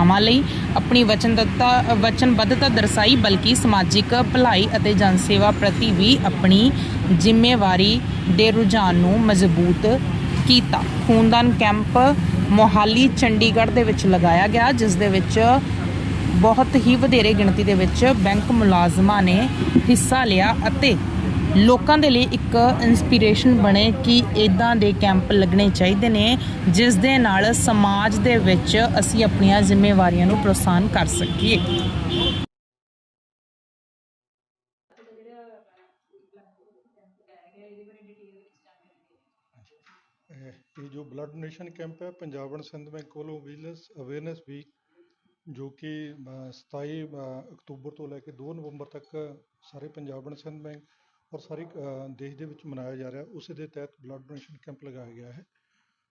ਸੰਸਥਾਵਾਂ ਲਈ ਆਪਣੀ ਵਚਨਬੱਧਤਾ ਵਚਨਬੱਧਤਾ ਦਰਸਾਈ, ਬਲਕਿ ਸਮਾਜਿਕ ਭਲਾਈ ਅਤੇ ਜਨਸੇਵਾ ਪ੍ਰਤੀ ਵੀ ਆਪਣੀ ਜ਼ਿੰਮੇਵਾਰੀ ਦੇ ਰੁਝਾਨ ਨੂੰ ਮਜ਼ਬੂਤ ਕੀਤਾ। ਖੂਨਦਾਨ ਕੈਂਪ ਮੋਹਾਲੀ, ਚੰਡੀਗੜ੍ਹ ਦੇ ਵਿੱਚ ਲਗਾਇਆ ਗਿਆ, ਜਿਸ ਦੇ ਵਿੱਚ ਬਹੁਤ ਹੀ ਵਧੇਰੇ ਗਿਣਤੀ ਦੇ ਵਿੱਚ ਬੈਂਕ ਮੁਲਾਜ਼ਮਾਂ ਨੇ ਹਿੱਸਾ ਲਿਆ ਅਤੇ ਲੋਕਾਂ ਦੇ ਲਈ ਇੱਕ ਇਨਸਪੀਰੇਸ਼ਨ ਬਣੇ ਕਿ ਇਦਾਂ ਦੇ ਕੈਂਪ ਲੱਗਣੇ ਚਾਹੀਦੇ ਨੇ, ਜਿਸ ਦੇ ਨਾਲ ਸਮਾਜ ਦੇ ਵਿੱਚ ਅਸੀਂ ਆਪਣੀਆਂ ਜ਼ਿੰਮੇਵਾਰੀਆਂ ਨੂੰ ਪ੍ਰੋਤਸਾਹਨ ਕਰ ਸਕੀਏ। ਇਹ ਜੋ ਬਲੱਡ ਡੋਨੇਸ਼ਨ ਕੈਂਪ ਹੈ, ਪੰਜਾਬ ਸਿੰਧ ਬੈਂਕ ਵੱਲੋਂ ਵਿਜੀਲੈਂਸ ਅਵੇਅਰਨੈਸ ਵੀਕ ਜੋ ਕਿ 27 ਅਕਤੂਬਰ ਤੋਂ ਲੈ ਕੇ 2 ਨਵੰਬਰ ਤੱਕ ਸਾਰੇ ਪੰਜਾਬ ਸਿੰਧ ਬੈਂਕ ਔਰ ਸਾਰੇ ਦੇਸ਼ ਦੇ ਵਿੱਚ ਮਨਾਇਆ ਜਾ ਰਿਹਾ, ਉਸੇ ਦੇ ਤਹਿਤ ਬਲੱਡ ਡੋਨੇਸ਼ਨ ਕੈਂਪ ਲਗਾਇਆ ਗਿਆ ਹੈ।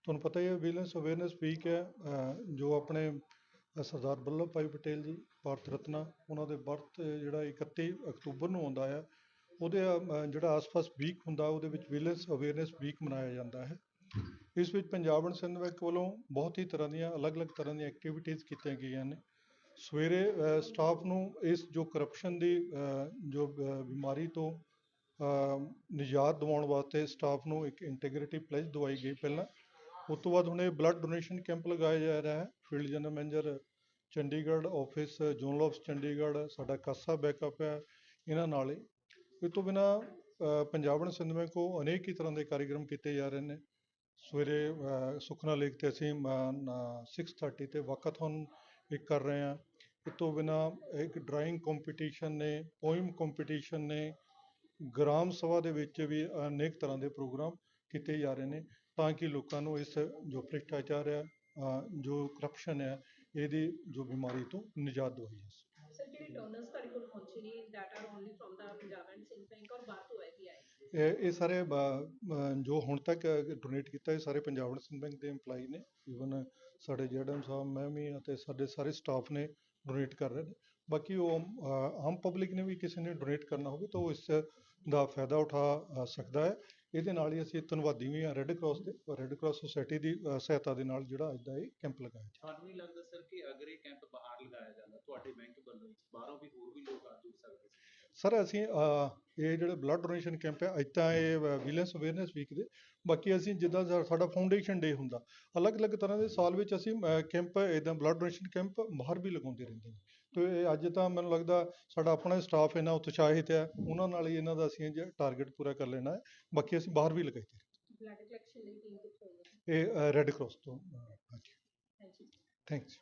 ਤੁਹਾਨੂੰ ਪਤਾ ਹੀ ਹੈ ਵਿਜੀਲੈਂਸ ਅਵੇਅਰਨੈਸ ਵੀਕ ਹੈ ਜੋ ਆਪਣੇ ਸਰਦਾਰ ਵੱਲਭ ਭਾਈ ਪਟੇਲ ਜੀ, ਭਾਰਤ ਰਤਨਾ, ਉਹਨਾਂ ਦੇ ਬਰਥ ਜਿਹੜਾ 31 ਅਕਤੂਬਰ ਨੂੰ ਆਉਂਦਾ ਆ ਉਹਦੇ ਜਿਹੜਾ ਆਸ-ਪਾਸ ਵੀਕ ਹੁੰਦਾ, ਉਹਦੇ ਵਿੱਚ ਵਿਜੀਲੈਂਸ ਅਵੇਅਰਨੈਸ ਵੀਕ ਮਨਾਇਆ ਜਾਂਦਾ ਹੈ। ਇਸ ਵਿੱਚ ਪੰਜਾਬ ਐਂਡ ਸਿੰਧ ਬੈਂਕ ਵੱਲੋਂ ਬਹੁਤ ਹੀ ਤਰ੍ਹਾਂ ਦੀਆਂ, ਅਲੱਗ-ਅਲੱਗ ਤਰ੍ਹਾਂ ਦੀਆਂ ਐਕਟੀਵਿਟੀਜ਼ ਕੀਤੀਆਂ ਗਈਆਂ ਨੇ। ਸਵੇਰੇ ਸਟਾਫ ਨੂੰ ਇਸ ਜੋ ਕਰਪਸ਼ਨ ਦੀ ਜੋ ਬਿਮਾਰੀ ਤੋਂ ਨਿਜਾਤ ਦਿਵਾਉਣ ਵਾਸਤੇ ਸਟਾਫ ਨੂੰ ਇੱਕ ਇੰਟੈਗ੍ਰਿਟੀ ਪਲੇਜ ਦਵਾਈ ਗਈ ਪਹਿਲਾਂ। ਉਹ ਤੋਂ ਬਾਅਦ ਹੁਣ ਇਹ ਬਲੱਡ ਡੋਨੇਸ਼ਨ ਕੈਂਪ ਲਗਾਇਆ ਜਾ ਰਿਹਾ ਹੈ। Field general manager Chandigarh office zonal office Chandigarh, ਸਾਡਾ ਕਾਸਾ ਬੈਕਅਪ ਹੈ, ਇਹਨਾਂ ਨਾਲ ਹੀ। ਇਹ ਤੋਂ ਬਿਨਾ ਪੰਜਾਬ ਐਂਡ ਸਿੰਧ ਕੋਲ ਅਨੇਕ ਹੀ ਤਰ੍ਹਾਂ ਦੇ ਕਾਰਜਕ੍ਰਮ ਕੀਤੇ ਜਾ ਰਹੇ ਨੇ। ਸਵੇਰੇ ਸੁਖਨਾ ਲੇਕ ਤੇ ਅਸੀਂ 6:30 ਤੇ ਵਾਕਾਥਨ ਇੱਕ ਕਰ ਰਹੇ ਹਾਂ। ਇਸ ਤੋਂ ਬਿਨਾ ਇੱਕ ਡਰਾਇੰਗ ਕੰਪੀਟੀਸ਼ਨ ਨੇ ਪੋਇਮ ਕੰਪੀਟੀਸ਼ਨ ਨੇ ਗ੍ਰਾਮ ਸਭਾ ਦੇ ਵਿੱਚ ਵੀ ਅਨੇਕ ਤਰ੍ਹਾਂ ਦੇ ਪ੍ਰੋਗਰਾਮ ਕੀਤੇ ਜਾ ਰਹੇ ਨੇ ਤਾਂ ਕਿ ਲੋਕਾਂ ਨੂੰ ਇਸ ਜੋ ਭ੍ਰਿਸ਼ਟਾਚਾਰ ਹੈ ਜੋ ਕਰਪਸ਼ਨ ਹੈ, ਇਹਦੀ ਜੋ ਬਿਮਾਰੀ ਤੋਂ ਨਿਜਾਤ ਦਵਾਈ ਜਾ ਸਕੇ ਸਰ, ਜਿਹੜੇ ਡੋਨਰਸ ਤੁਹਾਡੇ ਕੋਲ ਪਹੁੰਚੇ ਨੇ that are only from the Punjab and Sind bank ਔਰ ਬਾਹਰ ਤੋਂ ਆਏ ਵੀ ਆਏ ਇਹ ਇਹ ਸਾਰੇ ਬ- ਜੋ ਹੁਣ ਤੱਕ ਡੋਨੇਟ ਕੀਤਾ, ਇਹ ਸਾਰੇ ਪੰਜਾਬ ਐਂਡ ਬੈਂਕ ਦੇ EMPLOYE ਨੇ। ਈਵਨ ਸਾਡੇ ਜੇਡਮ ਸਾਹਿਬ, ਮੈਂ ਵੀ ਅਤੇ ਸਾਡੇ ਸਾਰੇ ਸਟਾਫ ਨੇ ਡੋਨੇਟ ਕਰ ਰਹੇ ਨੇ। ਬਾਕੀ ਉਹ ਆਮ ਪਬਲਿਕ ਨੇ ਵੀ ਕਿਸੇ ਨੇ ਡੋਨੇਟ ਕਰਨਾ ਹੋਵੇ ਤਾਂ ਉਹ ਇਸ ਦਾ ਫਾਇਦਾ ਉਠਾ ਸਕਦਾ ਹੈ। ਇਹਦੇ ਨਾਲ ਹੀ ਅਸੀਂ ਧੰਨਵਾਦੀ ਵੀ ਹਾਂ ਰੈੱਡ ਕਰਾਸ ਦੇ ਰੈੱਡ ਕਰਾਸ ਸੁਸਾਇਟੀ ਦੀ ਸਹਾਇਤਾ ਦੇ ਨਾਲ ਜਿਹੜਾ ਅੱਜ ਦਾ ਇਹ ਕੈਂਪ ਲਗਾਇਆ ਜਾ ਤੁਹਾਨੂੰ ਨਹੀਂ ਲੱਗਦਾ ਸਰ ਕਿ ਅਗਰ ਇਹ ਕੈਂਪ ਬਾਹਰ ਲਗਾਇਆ ਜਾਂਦਾ, ਤੁਹਾਡੇ ਬੈਂਕ ਵੱਲੋਂ ਬਾਹਰੋਂ ਵੀ ਹੋਰ ਵੀ ਲੋਕ ਆ ਜੁੜ ਸਕਦੇ ਸਰ ਅਸੀਂ ਇਹ ਜਿਹੜੇ ਬਲੱਡ ਡੋਨੇਸ਼ਨ ਕੈਂਪ ਹੈ ਅੱਜ ਤਾਂ ਇਹ ਵਿਜੀਲੈਂਸ ਅਵੇਅਰਨੈਸ ਵੀਕ ਦੇ। ਬਾਕੀ ਅਸੀਂ ਜਿੱਦਾਂ ਸਾਡਾ ਫਾਊਂਡੇਸ਼ਨ ਡੇ ਹੁੰਦਾ। ਅਲੱਗ-ਅਲੱਗ ਤਰ੍ਹਾਂ ਦੇ ਸਾਲ ਵਿੱਚ ਅਸੀਂ ਕੈਂਪ ਇਦਾਂ ਬਲੱਡ ਡੋਨੇਸ਼ਨ ਕੈਂਪ ਬਾਹਰ ਵੀ ਲਗਾਉਂਦੇ ਰਹਿੰਦੇ ਨੇ। ਤੇ ਇਹ ਅੱਜ ਤਾਂ ਮੈਨੂੰ ਲੱਗਦਾ ਸਾਡਾ ਆਪਣਾ ਸਟਾਫ ਇੰਨਾ ਉਤਸ਼ਾਹਿਤ ਹੈ ਉਹਨਾਂ ਨਾਲ ਹੀ ਇਹਨਾਂ ਦਾ ਅਸੀਂ ਟਾਰਗੇਟ ਪੂਰਾ ਕਰ ਲੈਣਾ ਹੈ। ਬਾਕੀ ਅਸੀਂ ਬਾਹਰ ਵੀ ਲਗਾਈਦੇ ਬਲੱਡ ਕਲੈਕਸ਼ਨ ਲਈ ਟੀਮ ਕਿੱਥੋਂ ਹੈ? ਇਹ ਰੈੱਡ ਕਰਾਸ ਤੋਂ ਹਾਂਜੀ। Thank you thanks